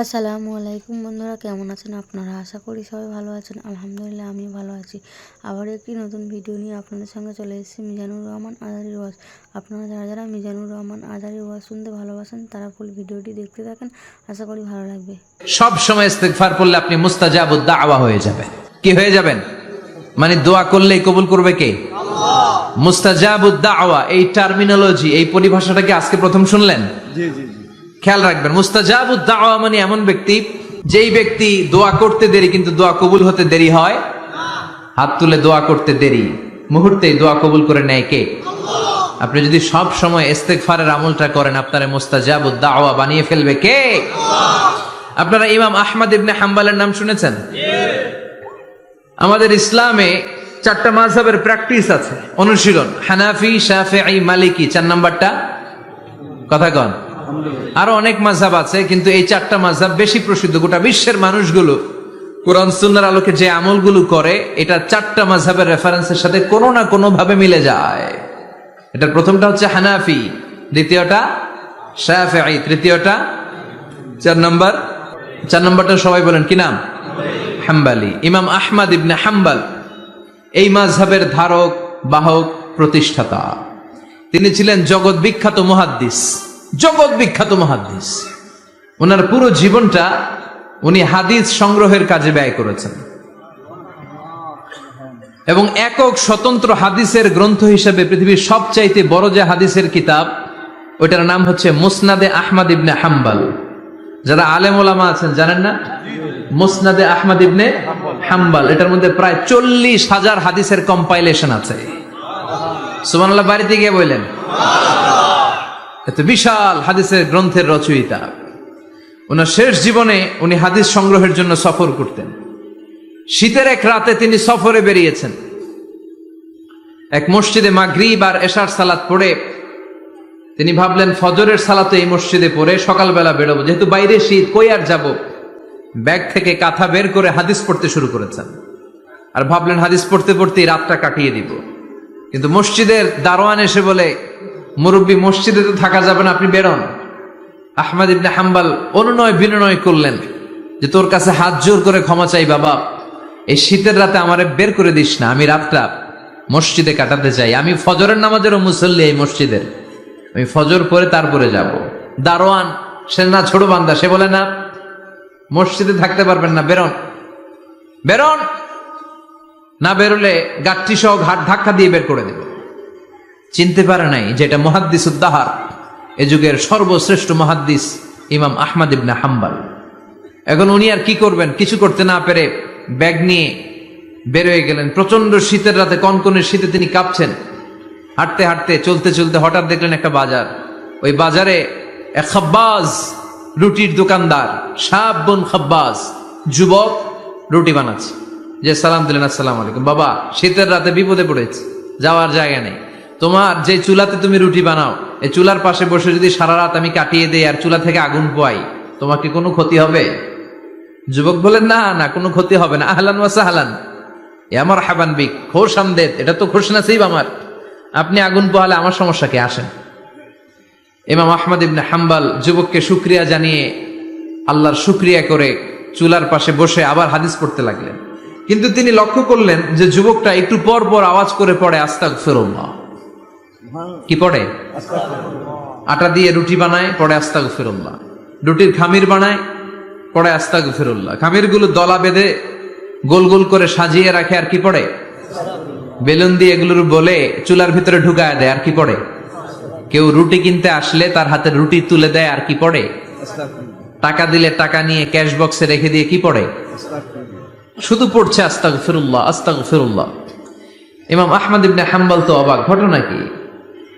আসসালামু আলাইকুম বন্ধুরা কেমন আছেন আপনারা? আশা করি সবাই ভালো আছেন। আলহামদুলিল্লাহ আমি ভালো আছি। আবার একটি নতুন ভিডিও নিয়ে আপনাদের সঙ্গে চলে এসেছি মিজানুর রহমান আজারি ওয়াজ। আপনারা যারা যারা মিজানুর রহমান আজারি ওয়াজ শুনতে ভালোবাসেন তারা ফুল ভিডিওটি দেখতে থাকেন। আশা করি ভালো লাগবে। সব সময় ইস্তেগফার করলে আপনি মুস্তাজাবুদ দাওয়া হয়ে যাবেন। কি হয়ে যাবেন? মানে দোয়া করলেই কবুল করবে কে? মুস্তাজাবুদ দাওয়া এই টার্মিনোলজি এই পরিভাষাটা কি আজকে প্রথম শুনলেন? খেয়াল রাখবেন মুস্তাজাবুদ দাওয়া মানে এমন ব্যক্তি, যেই ব্যক্তি দোয়া করতে দেরি কিন্তু দোয়া কবুল হতে দেরি হয়, হাত তুলে দোয়া করতে দেরি। মুহূর্তেই দোয়া কবুল করে নেয় কে? আপনি যদি সব সময় ইস্তেগফারের আমলটা করেন, আপনারা মুস্তাজাবুদ দাওয়া বানিয়ে ফেলবে কে? আপনারা ইমাম আহমদ ইবনে হাম্বালের নাম শুনেছেন? আমাদের ইসলামে চারটা মাযহাবের প্র্যাকটিস আছে। অনুশীলন, হানাফি, শাফিঈ, মালিকি, চার নাম্বারটা? কথা কন। আরও অনেক মাযহাব আছে, কিন্তু এই চারটা মাযহাব বেশি প্রসিদ্ধ। গোটা বিশ্বের মানুষগুলো কোরআন সুন্নাহর আলোকে যে আমলগুলো করে, এটা চারটা মাযহাবের রেফারেন্সের সাথে কোনো না কোনো ভাবে মিলে যায়। এটার প্রথমটা হচ্ছে হানাফি, দ্বিতীয়টা শাফিঈ, তৃতীয়টা চার নম্বর, চার নম্বরটা সবাই বলেন, কি নাম? হাম্বালি। ইমাম আহমদ ইবনে হাম্বাল, এই মাযহাবের ধারক, বাহক, প্রতিষ্ঠাতা। তিনি ছিলেন জগৎ বিখ্যাত মহাদ্দিস। জগৎ বিখ্যাত মহাদ্দিস ওনার পুরো জীবনটা উনি হাদিস সংগ্রহের কাজে ব্যয় করেছেন। এবং একক স্বতন্ত্র হাদিসের গ্রন্থ হিসেবে পৃথিবীর সবচাইতে বড় যে হাদিসের কিতাব, ওইটার নাম হচ্ছে মুসনাদে আহমদ ইবনে হাম্বাল। যারা আলেম ওলামা আছেন, জানেন না? মুসনাদে আহমদ ইবনে হাম্বাল। এটার মধ্যে প্রায় চল্লিশ হাজার হাদিসের কম্পাইলেশন আছে। সুমানাল্লাহ বাড়িতে গিয়ে বললেন। এত বিশাল হাদিসের গ্রন্থের রচয়িতা। ওনার শেষ জীবনে উনি হাদিস সংগ্রহের জন্য সফর করতেন। শীতের এক রাতে তিনি সফরে বেরিয়েছেন। এক মসজিদে মাগরিব আর এশার সালাত পড়ে তিনি ভাবলেন, ফজরের সালাতে এই মসজিদে পড়ে সকালবেলা বেরোবো। যেহেতু বাইরে শীত, কই আর যাব? ব্যাগ থেকে কাঁথা বের করে হাদিস পড়তে শুরু করেছেন। আর ভাবলেন, হাদিস পড়তে পড়তে রাতটা কাটিয়ে দিব। কিন্তু মসজিদের দারোয়ান এসে বলে মুরব্বী মসজিদে তো থাকা যাবে না, আপনি বেরোন। আহমদ ইবনে হাম্বাল অনুনয় বিনয় করলেন যে, তোর কাছে হাত জোর করে ক্ষমা চাই বাবা। এই শীতের রাতে আমারে বের করে দিস না, আমি রাতটা মসজিদে কাটাতে চাই। আমি ফজরের নামাজেরও মুসল্লি এই মসজিদের। আমি ফজর পরে তারপরে যাব। দারোয়ান, সে না ছোট বান্দা, সে বলে, না, মসজিদে থাকতে পারবেন না, বেরোন। বেরোন? না, বেরোলে গাঠটি সহ ঘাট ধাক্কা দিয়ে বের করে দেব। চিনতে পারে নাই যেটা মহাদ্দিস উদ্দাহার। এ যুগের সর্বশ্রেষ্ঠ মহাদ্দিস ইমাম আহমদ ইবনে হাম্বাল। এখন উনি আর কি করবেন? কিছু করতে না পেরে ব্যাগ নিয়ে বের হয়ে গেলেন। প্রচণ্ড শীতের রাতে, কনকনের শীতে তিনি কাঁপছেন। হাঁটতে হাঁটতে, চলতে চলতে হঠাৎ দেখলেন একটা বাজার। ওই বাজারে এক খাব্বাজ রুটির দোকানদার, সাব বোন খাব্বাজ, যুবক রুটি বানাচ্ছে। যে সালাম দিলেন, আসসালাম আলাইকুম। বাবা, শীতের রাতে বিপদে পড়েছে। যাওয়ার জায়গা নেই। তোমার যে চুলাতে তুমি রুটি বানাও, এই চুলার পাশে বসে যদি সারা রাত আমি কাটিয়ে দেই আর চুলা থেকে আগুন পোয়াই, তোমার কি কোনো ক্ষতি হবে? যুবক বলেন না না, কোনো ক্ষতি হবে না। আহলান ওয়াসা হালান এ আমার হাবান বিক খোশ আমদেদ এটা তো খোশ নাসিব আমার। আপনি আগুন পোহালে আমার সমস্যা কে? আসেন। ইমাম আহমদ ইবনে হাম্বাল যুবককে শুক্রিয়া জানিয়ে আল্লাহর শুক্রিয়া করে চুলার পাশে বসে আবার হাদিস পড়তে লাগলেন। কিন্তু তিনি লক্ষ্য করলেন যে যুবকটা একটু পর পর আওয়াজ করে পড়ে আস্তাক ফেরুল্লাহ কি পড়ে? আটা দিয়ে রুটি বানায়, পড়ে আস্তাক ফেরুল্লাহ রুটির খামির বানায়, পড়ে আস্তাক ফেরুল্লাহ খামিরগুলো দলা বেঁধে গোল গোল করে সাজিয়ে রাখে, আর কি পড়ে? বেলুন দিয়ে এগুলোর বলে চুলার ভিতরে ঢুকায় দেয়, আর কি পড়ে? কেউ রুটি কিনতে আসলে তার হাতে রুটি তুলে দেয়, আর কি পড়ে? টাকা দিলে টাকা নিয়ে ক্যাশ বক্সে রেখে দিয়ে কি পড়ে? শুধু পড়ছে আস্তাক ফিরুল্লাহ আস্তাক ফিরুল্লাহ ইমাম আহমদ ইবনে হাম্বাল তো অবাক, ঘটনা কি?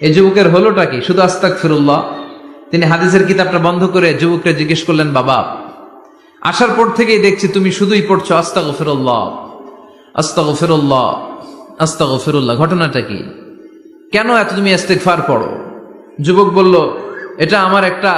এই যুবকের হলোটা কি? শুধু আস্তাক ফিরুল্লাহ তিনি হাদিসের কিতাবটা বন্ধ করে যুবককে জিজ্ঞেস করলেন, বাবা, আসার পর থেকেই দেখছি তুমি শুধুই পড়ছো আস্তাক ফিরুল্লাহ আস্তাক ফিরুল্লাহ আস্তাক ফিরুল্লাহ ঘটনাটা কি? কেন এত তুমি ইস্তেগফার পড়ো? যুবক বলল, এটা আমার একটা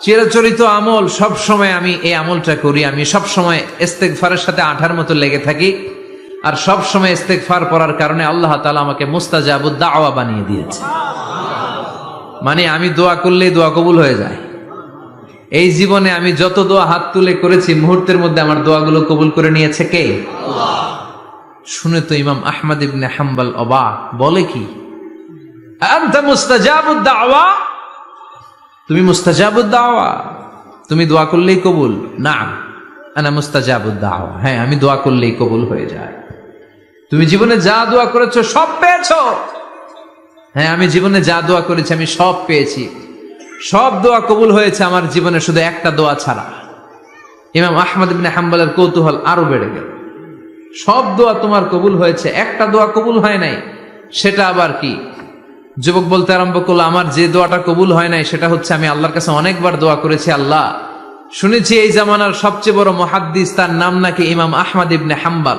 চিরাচরিত আমল। সব সময় আমি এই আমলটা করি। আমি সব সময় ইস্তেগফারের সাথে আঠার মতো লেগে থাকি। আর সব সময় ইস্তেগফার পড়ার কারণে আল্লাহ তালা আমাকে মুস্তাজাবুদ আওয়া বানিয়ে দিয়েছে। মানে আমি দোয়া করলেই দোয়া কবুল হয়ে যায়। এই জীবনে আমি যত দোয়া হাত তুলে করেছি, মুহূর্তের মধ্যে আমার দোয়াগুলো কবুল করে নিয়েছে কে? শুনে তো ইমাম আহমদ ইবনে হাম্বল অবাক। বলে কি? তুমি মুস্তাজাবুদ দাওয়া? তুমি দোয়া করলেই কবুল? না আনা মুস্তাজাবুদ দাওয়া। হ্যাঁ আমি দোয়া করলেই কবুল হয়ে যায়। তুমি জীবনে যা দোয়া করেছ, সব পেয়েছ। হ্যাঁ আমি জীবনে যা দোয়া করেছি, আমি সব পেয়েছি। সব দোয়া কবুল হয়েছে আমার জীবনে, শুধু একটা দোয়া ছাড়া। ইমাম আহমদ ইবনে হাম্বালের কৌতূহল আরও বেড়ে গেল। সব দোয়া তোমার কবুল হয়েছে, একটা দোয়া কবুল হয় নাই, সেটা আবার কি? যুবক বলতে আরম্ভ করল, আমার যে দোয়াটা কবুল হয় নাই, সেটা হচ্ছে আমি আল্লাহর কাছে অনেকবার দোয়া করেছি, আল্লাহ। শুনেছি এই জামানার সবচেয়ে বড় মহাদ্দিস, তার নাম নাকি ইমাম আহমদ ইবনে হাম্বাল।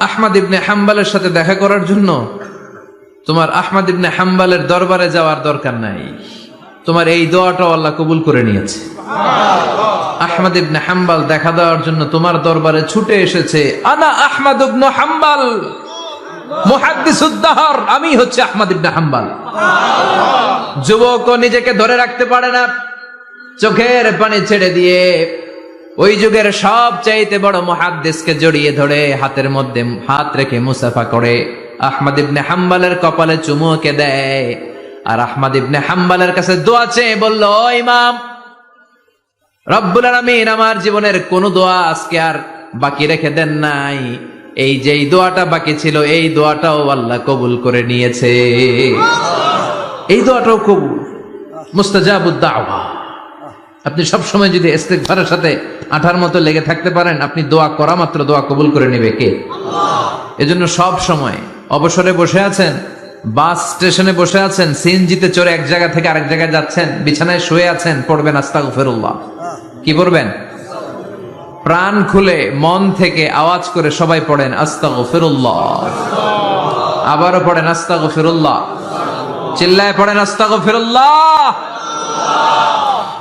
আহমদ ইবনে হাম্বালের সাথে দেখা করার জন্য? তোমার আহমদ ইবনে হাম্বালের দরবারে যাওয়ার দরকার নাই। তোমার এই দোয়াটাও আল্লাহ কবুল করে নিয়েছে। আহমদ ইবনে হাম্বাল দেখা দেওয়ার জন্য তোমার দরবারে ছুটে এসেছে। আনা আহমদ ইবনে হাম্বাল। মুহাদ্দিসুদ্দাহর আমি হচ্ছে আহমদ ইবনে হাম্বাল। যুবক নিজেকে ধরে রাখতে পারে না। চোখের পানি ছেড়ে দিয়ে ওই যুগের সব চাইতে বড় মহাদ্দেশকে জড়িয়ে ধরে হাতের মধ্যে হাত রেখে মুসাফা করে। আহমদ ইবনে হাম্বালের কপালে চুমুকে দেয়। আর আহমদ ইবনে হাম্বালের কাছে দোয়া চেয়ে বলল, "ও ইমাম, রব্বুল আলামিন আমার জীবনের কোন দোয়া আজকে আর বাকি রেখে দেন নাই। এই যে দোয়াটা বাকি ছিল, এই দোয়াটাও আল্লাহ কবুল করে নিয়েছে। এই দোয়াটাও কবুল। মুস্তাজাবুদ দাওয়া। আপনি সব সময় যদি ইস্তেগফারের সাথে আঠার মতো লেগে থাকতে পারেন, আপনি দোয়া করা মাত্র দোয়া কবুল করে নেবে কে? এজন্য সব সময় অবসরে বসে আছেন, বাস স্টেশনে বসে আছেন, সিএনজিতে চড়ে এক জায়গা থেকে আরেক জায়গায় যাচ্ছেন, বিছানায় শুয়ে আছেন, পড়বেন আস্তাগফিরুল্লাহ। কি পড়বেন? প্রাণ খুলে মন থেকে আওয়াজ করে সবাই পড়েন আস্তাগফিরুল্লাহ। আবারও পড়েন আস্তাগফিরুল্লাহ। চিল্লায় পড়েন আস্তাগফিরুল্লাহ।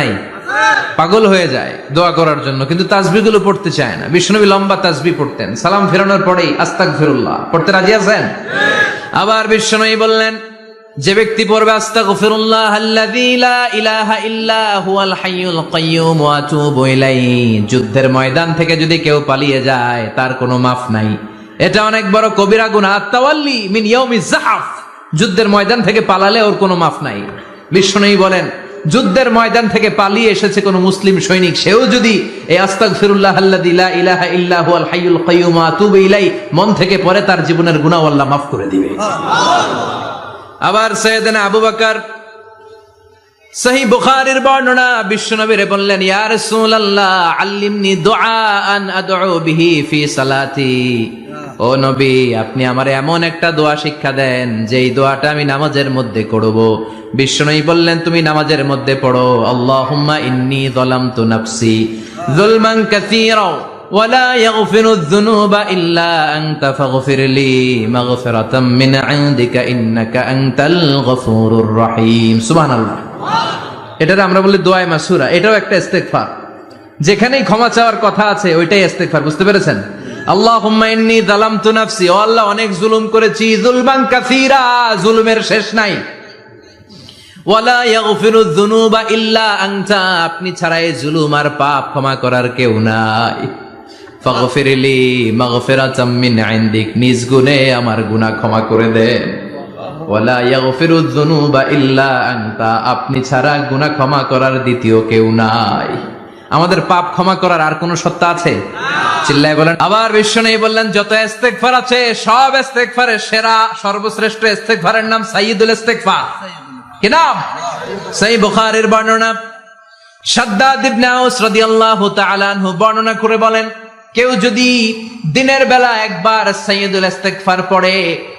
নাই? পাগল হয়ে যায় দোয়া করার জন্য, কিন্তু তাসবিগুলো পড়তে চায় না। বিষ্ণবী লম্বা তাসবি পড়তেন। সালাম ফেরানোর পরেই আস্তাক ফিরুল্লাহ পড়তে রাজি আছেন? আবার বিষ্ণবী বললেন, যে ব্যক্তি পড়বে আস্তাগফিরুল্লাহ আল্লাযী লা ইলাহা ইল্লা হুয়াল হাইয়ুল কাইয়্যুম ওয়া যুদ্ধের ময়দান থেকে যদি কেউ পালিয়ে যায়, তার কোনো মাফ নাই। এটা অনেক বড় কবিরা গুনাহ। তাওয়াল্লি মিন ইয়াউমিজ জাহাফ যুদ্ধের ময়দান থেকে পালালে ওর কোনো মাফ নাই। বিষ্ণুই বলেন যুদ্ধের ময়দান থেকে পালিয়ে এসেছে কোন মুসলিম সৈনিক। সেও যদি এই আস্তাগফিরুল্লাহ ইলাহা হাইয়ুল আতুবু মন থেকে পরে তার জীবনের গুনাহ আল্লাহ মাফ করে দিবে। আবার সৈয়দনা আবু বকর সহি বুখারীর বর্ণনা বললেন ইয়া রাসূলুল্লাহ আল্লিমনি আদউ বিহি ফি সালাতি। ও নবী আপনি আমারে এমন একটা দোয়া শিক্ষা দেন যেই দোয়াটা আমি নামাজের মধ্যে করব বিশ্বনবী বললেন তুমি নামাজের মধ্যে পড়ো আল্লাহুম্মা ইন্নী যালামতু নাফসি যুলমান কাসীরা ولا يغفر الذنوب إلا أنت فاغفر لي مغفرة من عندك إنك أنت الغفور الرحيم سبحان الله এটা আমরা বলি দোয়ায় মাসুরা এটাও একটা ইস্তেগফার যেখানেই ক্ষমা চাওয়ার কথা আছে ওইটাই ইস্তেগফার বুঝতে পেরেছেন অনেক জুলুম করেছি। জুলমান জুলুমের শেষ নাই। ইল্লা আপনি ছাড়া এই জুলুম আর পাপ ক্ষমা করার কেউ নাই। ফাগফিরলি নিজ গুণে আমার গুনাহ ক্ষমা করে যুনুবা ইল্লা আপনি ছাড়া গুনাহ ক্ষমা করার দ্বিতীয় কেউ নাই। আমাদের পাপ ক্ষমা করার আর কোন সত্তা আছে? চিল্লায় বলেন, আবার বিশ্ব নেই বললেন, যত ইস্তেগফার আছে, সব ইস্তেগফারের সেরা, সর্বশ্রেষ্ঠ ইস্তেগফারের নাম সাইয়্যিদুল ইস্তেগফার। কি নাম? সহিহ বুখারীর বর্ণনা। সাদ্দাদ ইবনে আউস রাদিয়াল্লাহু তাআলা আনহু বর্ণনা করে বলেন, কেউ যদি দিনের বেলা একবার সাইয়্যিদুল ইস্তেগফার পড়ে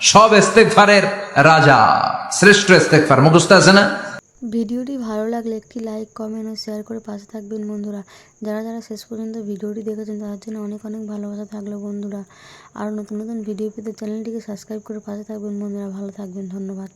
সব ইস্তেকফারের রাজা, শ্রেষ্ঠ ইস্তেকফার মুখস্থ আছে না? ভিডিওটি ভালো লাগলে একটি লাইক, কমেন্ট ও শেয়ার করে পাশে থাকবেন বন্ধুরা। যারা যারা শেষ পর্যন্ত ভিডিওটি দেখেছেন, তাদের জন্য অনেক অনেক ভালোবাসা থাকল বন্ধুরা। আর নতুন নতুন ভিডিও পেতে চ্যানেলটিকে সাবস্ক্রাইব করে পাশে থাকবেন বন্ধুরা। ভালো থাকবেন, ধন্যবাদ।